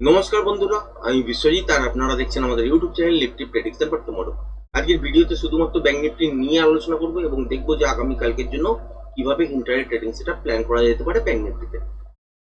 নমস্কার বন্ধুরা, আমি বিশ্বজিৎ আর আপনারা দেখছেন আমাদের YouTube channel Nifty prediction for tomorrow আজকের ভিডিওতে শুধুমাত্র ব্যাংক নিফটি নিয়ে আলোচনা করব এবং দেখব যে আগামী কালকের জন্য কীভাবে ইন্টারনেট ট্রেডিং সেটা প্ল্যান করা যেতে পারে ব্যাংক নিফটিতে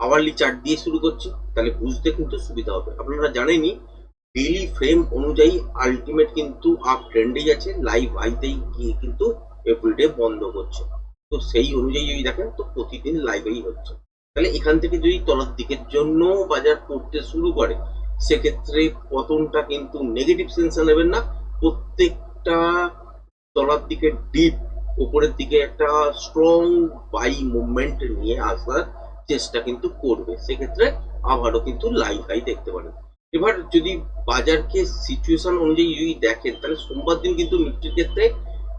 আওয়ারলি চার্ট দিয়ে শুরু করছি, তাহলে বুঝতে কিন্তু সুবিধা হবে। আপনারা জানেনই ডেইলি ফ্রেম অনুযায়ী আলটিমেট কিন্তু আপ ট্রেন্ডেই আছে লাইভ আইতেই গিয়ে কিন্তু এভরিডে বন্ধ করছে তো সেই অনুযায়ী যদি দেখেন, তো প্রতিদিন লাইভেই হচ্ছে। তাহলে এখান থেকে যদি তলার দিকের জন্য বাজার পড়তে শুরু করে, সেক্ষেত্রে পতনটা কিন্তু নেগেটিভ সেন্সে নেবেন না। প্রত্যেকটা তলার দিকে ডিপ উপরের দিকে একটা স্ট্রং বাই মুভমেন্ট নিয়ে আসার চেষ্টা কিন্তু করবে। সেক্ষেত্রে আবারও কিন্তু লাইভ হাই দেখতে পারেন। এবার যদি বাজারকে সিচুয়েশন অনুযায়ী যদি দেখেন, তাহলে সোমবার দিন কিন্তু নিফটির ক্ষেত্রে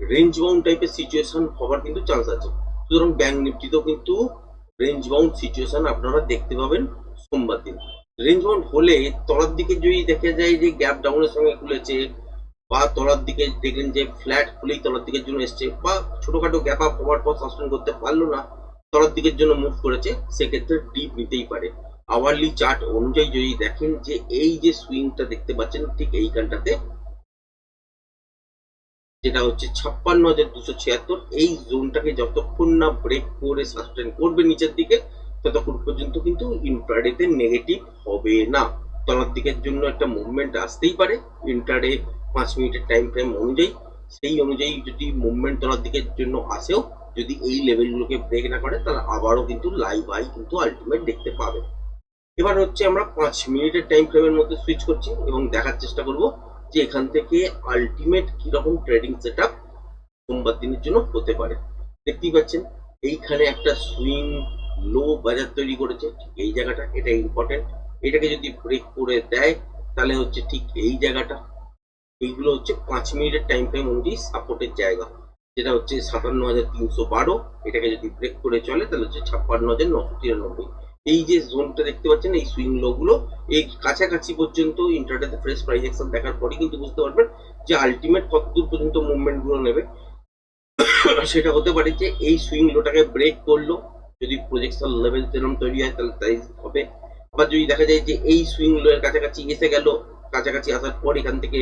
রেঞ্জ বাউন্ড টাইপের সিচুয়েশন হওয়ার কিন্তু চান্স আছে। সুতরাং ব্যাংক নিফটিতেও কিন্তু রেঞ্জ বাউন্ড সিচুয়েশন আপনারা দেখতে পাবেন সোমবার দিন। রেঞ্জ বাউন্ড হলে তলার দিকে যদি দেখা যায় যে গ্যাপ ডাউনের সঙ্গে খুলেছে বা তলার দিকে দেখলেন যে ফ্ল্যাট খুলেই তলার দিকের জন্য এসছে বা ছোটখাটো গ্যাপ আপ হওয়ার পর সাসপেন্ড করতে পারল না, তলার দিকের জন্য মুভ করেছে, সেক্ষেত্রে ডিপ নিতেই পারে। আওয়ারলি চার্ট অনুযায়ী যদি দেখেন যে এই যে সুইংটা দেখতে পাচ্ছেন ঠিক এইখানটাতে যেটা হচ্ছে ছাপ্পান্ন হাজার দুশো ছিয়াত্তর। এই জোনটাকে যতক্ষণ না ব্রেক করে সাস্টেন করবে নিচের দিকে, ততক্ষণ পর্যন্ত কিন্তু ইন্ট্রাডেতে নেগেটিভ হবে না। তলার দিকের জন্য একটা মুভমেন্ট আসতেই পারে। ইন্ট্রাডে পাঁচ মিনিটের টাইম ফ্রেম অনুযায়ী। সেই অনুযায়ী যদি মুভমেন্ট তলার দিকের জন্য আসেও, যদি এই লেভেলগুলোকে ব্রেক না করে, তাহলে আবারও কিন্তু লাইভ আই কিন্তু আলটিমেট দেখতে পাবে। এবার হচ্ছে আমরা পাঁচ মিনিটের টাইম ফ্রেমের মধ্যে সুইচ করছি এবং দেখার চেষ্টা করব যে এখান থেকে আলটিমেট কীরকম ট্রেডিং সেট আপ সোমবার দিনের জন্য হতে পারে। দেখতেই পাচ্ছেন, এইখানে একটা সুইং লো বাজার তৈরি করেছে, ঠিক এই জায়গাটা, এটা ইম্পর্টেন্ট এটাকে যদি ব্রেক করে দেয়, তাহলে হচ্ছে ঠিক এই জায়গাটা। এইগুলো হচ্ছে পাঁচ মিনিটের টাইম ফ্রেম অনুযায়ী সাপোর্টের জায়গা। যেটা হচ্ছে সাতান্ন হাজার তিনশো বারো, এটাকে যদি ব্রেক করে চলে, তাহলে হচ্ছে ছাপ্পান্ন হাজার নশো তিরানব্বই। এই যে জোনটা দেখতে পাচ্ছেন, এই সুইং লো গুলো এই কাছাকাছি পর্যন্ত ইন্টারনেটে ফ্রেশ প্রাইস অ্যাকশন দেখার পরই কিন্তু বুঝতে পারবেন যে আলটিমেট কত দূর পর্যন্ত মুভমেন্টগুলো নেবে। সেটা হতে পারে যে এই সুইং লোটাকে ব্রেক করল, যদি প্রজেকশন লেভেল সেরকম তৈরি হয়, তাহলে তাই হবে। আবার যদি দেখা যায় যে এই সুইং লোয়ের কাছাকাছি এসে গেল, কাছাকাছি আসার পর এখান থেকে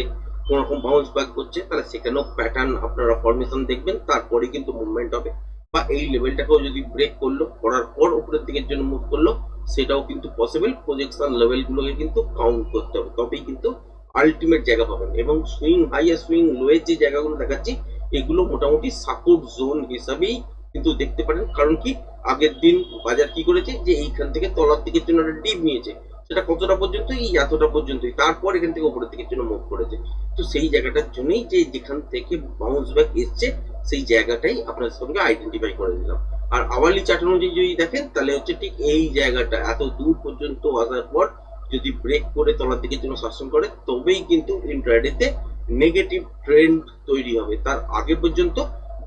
কোন রকম বাউন্স ব্যাক করছে, তাহলে সেখানেও প্যাটার্ন আপনারা ফরমেশন দেখবেন তারপরে কিন্তু মুভমেন্ট হবে। বা এই লেভেলটাকেও যদি ব্রেক করল, করার পর উপরের দিকের জন্য মুভ করল, সেটাও কিন্তু পসিবল প্রজেকশন লেভেলগুলোকে কিন্তু কাউন্ট করতে হবে। তবেই কিন্তু আলটিমেট জায়গা পাবেন। এবং সুইং হাই আর সুইং লোয়ের যে জায়গাগুলো দেখাচ্ছি, এগুলো মোটামুটি সাপোর্ট জোন হিসাবেই কিন্তু দেখতে পারেন। কারণ কি? আগের দিন বাজার কি করেছে? যে এইখান থেকে তলার দিকের জন্য একটা ডিপ নিয়েছে। সেটা কতটা পর্যন্ত এই এতটা পর্যন্তই। তারপর এখান থেকে উপরের দিকের জন্য মুভ করেছে। তো সেই জায়গাটার জন্যই যে যেখান থেকে বাউন্স ব্যাক এসছে সেই জায়গাটাই আপনার সঙ্গে আইডেন্টিফাই করে দিলাম আর আওয়ারলি চার্ট অনুযায়ী যদি দেখেন, তাহলে হচ্ছে ঠিক এই জায়গাটা, এত দূর পর্যন্ত আসার পর যদি ব্রেক করে তলার দিকে জন্য শাসন করে, তবেই কিন্তু ইন্ট্রাডেতে নেগেটিভ ট্রেন্ড তৈরি হবে। তার আগে পর্যন্ত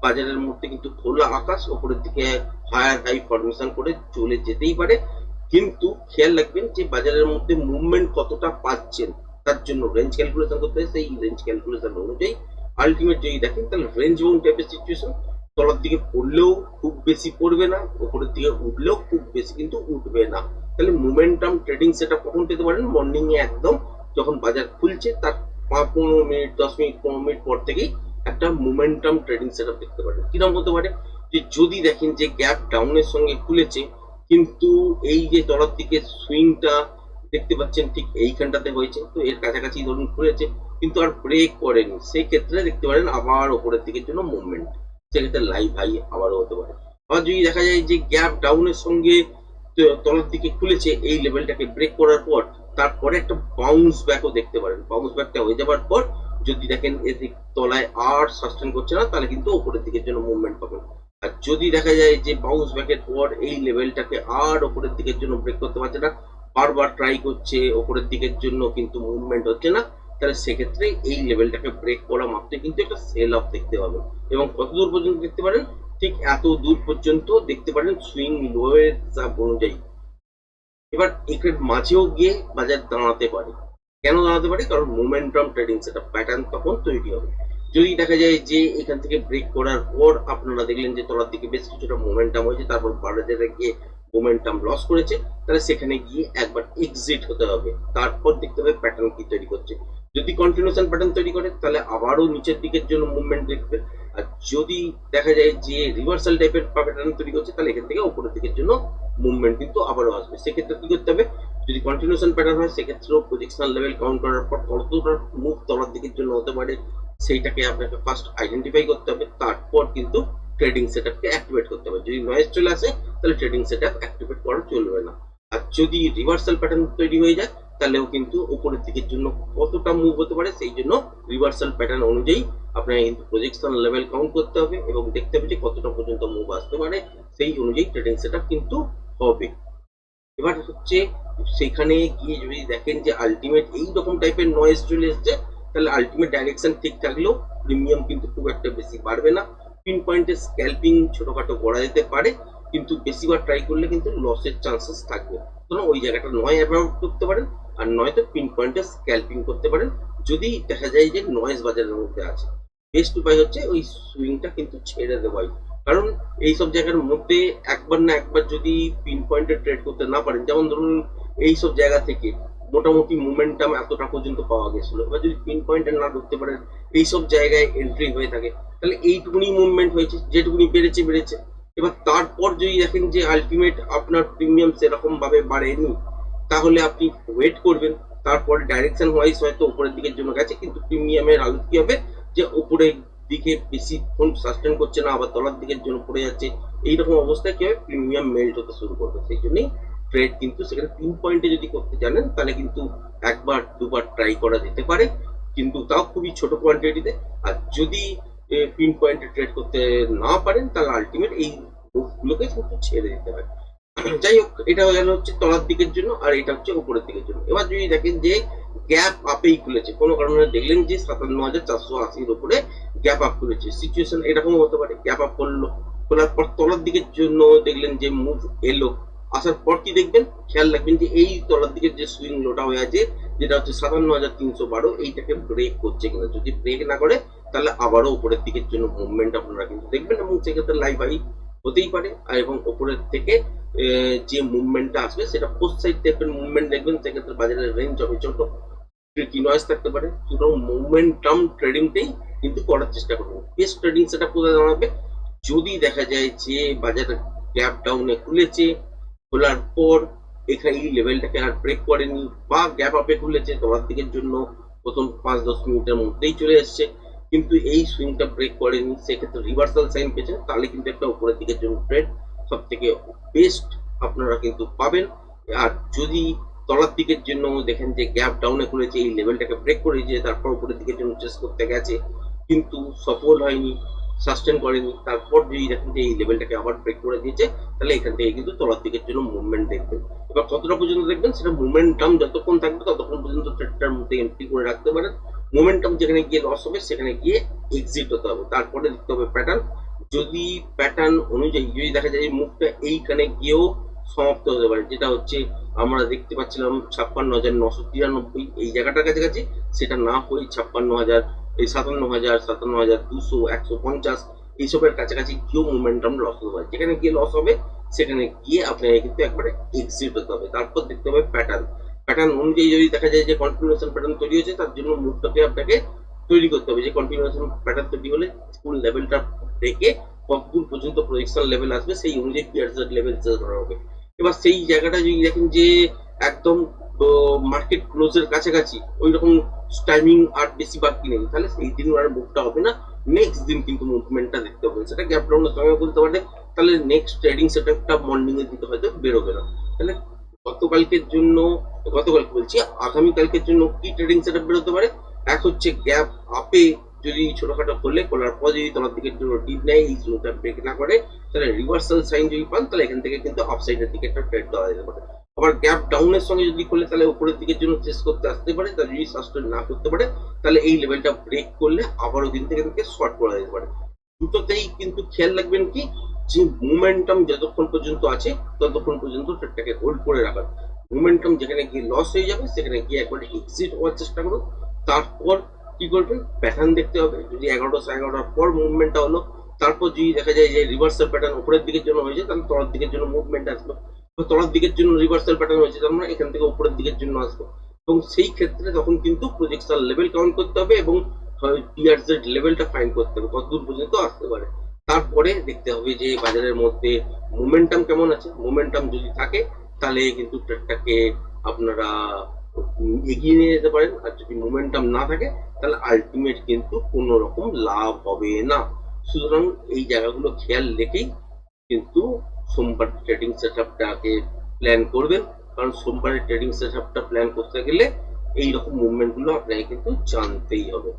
বাজারের মধ্যে কিন্তু খোলা আকাশ, ওপরের দিকে হায়ার হাই ফরমেশন করে চলে যেতেই পারে। কিন্তু খেয়াল রাখবেন যে বাজারের মধ্যে মুভমেন্ট কতটা পাচ্ছেন, তার জন্য রেঞ্জ ক্যালকুলেশন করতে হয়। সেই রেঞ্জ ক্যালকুলেশন অনুযায়ী আলটিমেট যদি দেখেন, তাহলে রেঞ্জ বাউন্ড টাইপের সিচুয়েশন তলার দিকে পড়লেও খুব বেশি পড়বে না, উপরের দিকে উঠলেও খুব বেশি, কিন্তু উঠবে না। তাহলে মোমেন্টাম ট্রেডিং সেটা কখন পেতে পারেন? মর্নিং এ একদম যখন বাজার খুলছে, তার পাঁচ পনেরো মিনিট, দশ মিনিট, পনেরো মিনিট পর থেকেই একটা মোমেন্টাম ট্রেডিং সেট দেখতে পারেন। কীরকম হতে পারে? যে যদি দেখেন যে গ্যাপ ডাউনের সঙ্গে খুলেছে, কিন্তু এই যে তলার দিকে সুইংটা দেখতে পাচ্ছেন, ঠিক এইখানটাতে হয়েছে, তো এর কাছাকাছি ধরুন খুলেছে কিন্তু আর ব্রেক করেনি। সেই ক্ষেত্রে দেখতে পারেন আবার ওপরের দিকের জন্য মুভমেন্ট সেক্ষেত্রে লাইভ হাই আবারও হতে পারে। আবার যদি দেখা যায় যে গ্যাপ ডাউনের সঙ্গে তলার দিকে খুলেছে, এই লেভেলটাকে ব্রেক করার পর তারপরে একটা বাউন্স ব্যাকও দেখতে পারেন। বাউন্স ব্যাকটা হয়ে যাওয়ার পর যদি দেখেন এদিক তলায় আর সাস্টেন করছে না, তাহলে কিন্তু ওপরের দিকের জন্য মুভমেন্ট পাবেন। আর যদি দেখা যায় যে বাউন্স ব্যাকের পর এই লেভেলটাকে আর ওপরের দিকের জন্য ব্রেক করতে পারছে না, বারবার ট্রাই করছে, ওপরের দিকের জন্য কিন্তু মুভমেন্ট হচ্ছে না তাহলে সেক্ষেত্রে এই লেভেলটাকে ব্রেক করা মাত্র কিন্তু একটা সেল অফ দেখতে পাবেন। এবং কত দূর পর্যন্ত দেখতে পারেন? ঠিক এত দূর পর্যন্ত দেখতে পারেন সুইং লোয়ের অনুযায়ী। এবার এখানে মাঝেও গিয়ে বাজার দাঁড়াতে পারে। কেন দাঁড়াতে পারে? কারণ মোমেন্টাম ট্রেডিং সেটা প্যাটার্ন তখন তৈরি হবে। যদি দেখা যায় যে এখান থেকে ব্রেক করার পর আপনারা দেখলেন যে তলার দিকে বেশ কিছুটা মোমেন্টাম হয়েছে, তারপর বাজারে গিয়ে মোমেন্টাম লস করেছে, তাহলে সেখানে গিয়ে একবার এক্সিট হতে হবে। তারপর দেখতে হবে প্যাটার্ন কি তৈরি করছে। যদি কন্টিনিউশন প্যাটার্ন তৈরি করে, তাহলে আবারও নিচের দিকের জন্য মুভমেন্ট দেখবে। আর যদি দেখা যায় যে রিভার্সাল টাইপের প্যাটার্ন তৈরি করছে, তাহলে এখান থেকে উপরের দিকের জন্য মুভমেন্ট কিন্তু আবারও আসবে। সেক্ষেত্রে কি করতে হবে? যদি কন্টিনিউশন প্যাটার্ন হয়, সেক্ষেত্রেও পজিশনাল লেভেল কাউন্ট করার পর কতটা মুভ তলার দিকের জন্য হতে পারে। সেইটাকে আপনাকে ফার্স্ট আইডেন্টিফাই করতে হবে। তারপর কিন্তু ট্রেডিং সেটআপকে অ্যাক্টিভেট করতে হবে। যদি নয়েজ চলে আসে, তাহলে ট্রেডিং সেটআপ অ্যাক্টিভেট করা চলবে না। আর যদি রিভার্সাল প্যাটার্ন তৈরি হয়ে যায় তাহলেও কিন্তু উপরের দিকের জন্য কতটা মুভ হতে পারে, সেই জন্য রিভার্সাল প্যাটার্ন অনুযায়ী আপনাকে কিন্তু প্রজেকশন লেভেল কাউন্ট করতে হবে এবং দেখতে হবে যে কতটা পর্যন্ত মুভ আসতে পারে, সেই অনুযায়ী ট্রেডিং সেটআপ কিন্তু হবে। এবার হচ্ছে সেখানে গিয়ে যদি দেখেন যে আলটিমেট এই রকম টাইপের নয়েজ চলে এসছে, তাহলে আলটিমেট ডাইরেকশন ঠিক থাকলেও প্রিমিয়াম কিন্তু খুব একটা বেশি বাড়বে না। পিন পয়েন্টে স্ক্যাল্পিং ছোটখাটো করা যেতে পারে, কিন্তু বেশিবার ট্রাই করলে কিন্তু লসের চান্সেস থাকবে। সুতরাং ওই জায়গাটা নয় অ্যাভয়েড করতে পারেন আর নয়তো পিন পয়েন্টে স্ক্যাল্পিং করতে পারেন। যদি দেখা যায় যে নয়েজ বাজারের মধ্যে আছে বেস্ট উপায় হচ্ছে ওই সুইংটা কিন্তু ছেড়ে দেওয়াই। কারণ এই সব জায়গার মধ্যে একবার না একবার যদি পিন পয়েন্টে ট্রেড করতে না পারেন, যেমন ধরুন এই সব জায়গা থেকে মোটামুটি মোমেন্টাম এতটা পর্যন্ত পাওয়া গেছিল। এবার যদি পিন পয়েন্টে না ঢুকতে পারেন এইসব জায়গায় এন্ট্রি হয়ে থাকে, তাহলে এইটুকুনি মুভমেন্ট হয়েছে, যেটুকুনি বেড়েছে বেড়েছে। এবার তারপর যদি দেখেন যে আলটিমেট আপনার প্রিমিয়াম সেরকম ভাবে বাড়েনি তাহলে আপনি ওয়েট করবেন। তারপর ডাইরেকশন ওয়াইজ হয়তো উপরের দিকের জন্য গেছে, কিন্তু প্রিমিয়ামের হালত কি হবে? যে উপরের দিকে বেশি বেশিক্ষণ সাস্টেন করছে না, আবার তলার দিকের জন্য পড়ে যাচ্ছে। এইরকম অবস্থায় কি হবে? প্রিমিয়াম মেল্ট হতে শুরু করবে। সেই জন্যই ট্রেড কিন্তু সেখানে পিন পয়েন্টে যদি করতে জানেন, তাহলে কিন্তু একবার, দুবার ট্রাই করা যেতে পারে। কিন্তু তাও খুবই ছোট কোয়ান্টিটিতে আর যদি পিন পয়েন্টে ট্রেড করতে না পারেন, তাহলে আলটিমেট এই মুভগুলোকে কিন্তু ছেড়ে দিতে হয় যাই হোক এটা হয়ে গেল হচ্ছে তলার দিকের জন্য আর এটা হচ্ছে উপরের দিকের জন্য। এবার যদি দেখেন যে গ্যাপ আপেই খুলেছে, কোনো কারণে দেখলেন যে সাতান্ন হাজার চারশো আশির উপরে গ্যাপ আপ খুলেছে। সিচুয়েশন এরকম হতে পারে গ্যাপ আপ করল, খোলার পর তলার দিকের জন্য দেখলেন যে মুভ এলো। আসার পর কি দেখবেন? খেয়াল রাখবেন যে এই তলার দিকের যে সুইং লোটা হয়ে আছে, যেটা হচ্ছে সাতান্ন হাজার তিনশো বারো, এইটাকে ব্রেক করছে কিনা। যদি ব্রেক না করে, তাহলে আবারও উপরের দিকের জন্য মুভমেন্ট আপনারা কিন্তু দেখবেন এবং সেক্ষেত্রে লাইভ আই হতেই পারে। আর এবং উপরের থেকে যে মুভমেন্টটা আসবে, সেটা পোস্ট সাইড টাইপের মুভমেন্ট দেখবেন, সেক্ষেত্রে বাজারের রেঞ্জ হবে। ছোট কি নয়েস থাকতে পারে। সুতরাং মুভমেন্টাম ট্রেডিংটাই কিন্তু করার চেষ্টা করব। বেস্ট ট্রেডিং সেটা কোথায় দাঁড়াবে? যদি দেখা যায় যে বাজার গ্যাপ ডাউনে খুলেছে, খোলার পর এখানে এই লেভেলটাকে আর ব্রেক করেনি বা গ্যাপ আপে খুলেছে, তোমার দিকের জন্য প্রথম পাঁচ দশ মিনিটের মধ্যেই চলে এসছে। কিন্তু এই সুইংটা ব্রেক করেনি, সেক্ষেত্রে রিভার্সাল সাইন পেয়েছে, তাহলে কিন্তু একটা উপরের দিকের জন্য ট্রেড সব থেকে বেস্ট আপনারা কিন্তু পাবেন। আর যদি তলার দিকের জন্য দেখেন যে গ্যাপ ডাউনে খুলেছে এই লেভেলটাকে ব্রেক করে দিয়ে তারপর উপরের দিকের জন্য চেস করতে গেছে, কিন্তু সফল হয়নি সাস্টেন করেনি, তারপর যদি দেখেন যে এই লেভেলটাকে আবার ব্রেক করে দিয়েছে, তাহলে এখান থেকে কিন্তু তলার দিকের জন্য মুভমেন্ট দেখবেন। এবার কতটা পর্যন্ত দেখবেন? সেটা মোমেন্টাম যতক্ষণ থাকবে, ততক্ষণ পর্যন্ত ট্রেডটার মধ্যে এন্ট্রি করে রাখতে পারেন। মোমেন্টাম যেখানে গিয়ে লস হবে, সেখানে গিয়ে এক্সিট হতে হবে। তারপরে দেখতে হবে প্যাটার্ন যদি প্যাটার্ন অনুযায়ী, যদি দেখা যায় মুভটা এইখানে গিয়েও সমাপ্ত হতে পারে, যেটা হচ্ছে আমরা দেখতে পাচ্ছিলাম ছাপ্পান্ন হাজার নশো তিরানব্বই এই জায়গাটার কাছাকাছি, সেটা না হয়ে ছাপ্পান্ন হাজার, এই সাতান্ন হাজার সাতান্ন হাজার দুশো, একশো পঞ্চাশ এইসবের কাছাকাছি গিয়েও মোমেন্টাম লস হতে পারে। যেখানে গিয়ে লস হবে, সেখানে গিয়ে আপনাকে কিন্তু একবারে এক্সিট হতে হবে। তারপর দেখতে হবে প্যাটার্ন প্যাটার্ন অনুযায়ী যদি দেখা যায় যে কন্টিনিউশন প্যাটার্ন তৈরি হয়েছে, তার জন্য মুভটাকে আপনাকে তৈরি করতে হবে। যে কন্টিনিউশন প্যাটার্ন তৈরি হলে স্কুল লেভেলটা রেখে কতদূর পর্যন্ত প্রজেকশন লেভেল আসবে, সেই অনুযায়ী পিয়ার্সের লেভেল করা হবে। এবার সেই জায়গাটা যদি দেখেন যে একদম মার্কেট ক্লোজের কাছাকাছি ওই রকম টাইমিং আর বেশি বাকি নেই, তাহলে সেই দিন আর মুভটা হবে না। নেক্সট দিন কিন্তু মুভমেন্টটা দেখতে হবে। সেটা গ্যাপ ডাউনের সঙ্গে বলতে পারে তাহলে নেক্সট ট্রেডিং সেটআপটা মর্নিং এর দিকে হয়তো বেরোবে না। তাহলে গতকালকের জন্য, গতকালকে বলছি, আগামীকালকের জন্য কি ট্রেডিং সেটআপ বেরোতে পারে? এক হচ্ছে গ্যাপ আপে যদি ছোটখাটো করলে খোলার পর যদি তোমার দিকের জন্য ডিপ নেয়, এই জোনটা ব্রেক না করে, তাহলে রিভার্সাল সাইন যদি পান, তাহলে এখান থেকে কিন্তু আপসাইডের দিকে একটা ট্রেড দেওয়া যেতে পারে। আবার গ্যাপ ডাউনের সঙ্গে যদি করলে, তাহলে উপরের দিকের জন্য চেস করতে আসতে পারে, তাহলে যদি সাস্টেন না করতে পারে, তাহলে এই লেভেলটা ব্রেক করলে আবারও কিন্তু এখান থেকে শর্ট করা যেতে পারে। দুটোতেই কিন্তু খেয়াল রাখবেন কি যে মোমেন্টাম যতক্ষণ পর্যন্ত আছে, ততক্ষণ পর্যন্ত ট্রেডটাকে হোল্ড করে রাখার মোমেন্টাম যেখানে গিয়ে লস হয়ে যাবে, সেখানে গিয়ে একবার এক্সিট হওয়ার চেষ্টা করুন। তারপর কি করবেন? প্যাটার্ন দেখতে হবে। যদি এগারোটা সাড়ে এগারোটার পর মুভমেন্টটা হলো, তারপর যদি দেখা যায় যে রিভার্সাল প্যাটার্ন উপরের দিকের জন্য হয়েছে, তাহলে তলার দিকের জন্য মুভমেন্ট আসবে। বা তলার দিকের জন্য রিভার্সাল প্যাটার্ন হয়েছে, তার মানে এখান থেকে উপরের দিকের জন্য আসব। এবং সেই ক্ষেত্রে তখন কিন্তু প্রজেকশন লেভেল কাউন্ট করতে হবে এবং পিআরজেড লেভেলটা ফাইন করতে হবে। কতদূর পর্যন্ত আসতে পারে? তারপরে দেখতে হবে যে বাজারের মধ্যে মোমেন্টাম কেমন আছে। মোমেন্টাম যদি থাকে, তাহলে কিন্তু ট্রেডটাকে আপনারা এগিয়ে নিয়ে যেতে পারেন। আর যদি মোমেন্টাম না থাকে, তাহলে আলটিমেট কিন্তু কোনো রকম লাভ হবে না। সুতরাং এই জায়গাগুলো খেয়াল রেখেই কিন্তু সোমবার ট্রেডিং সেট আপটাকে প্ল্যান করবেন। কারণ সোমবারের ট্রেডিং সেট আপটা প্ল্যান করতে গেলে এই রকম মুভমেন্টগুলো আপনাকে কিন্তু জানতেই হবে।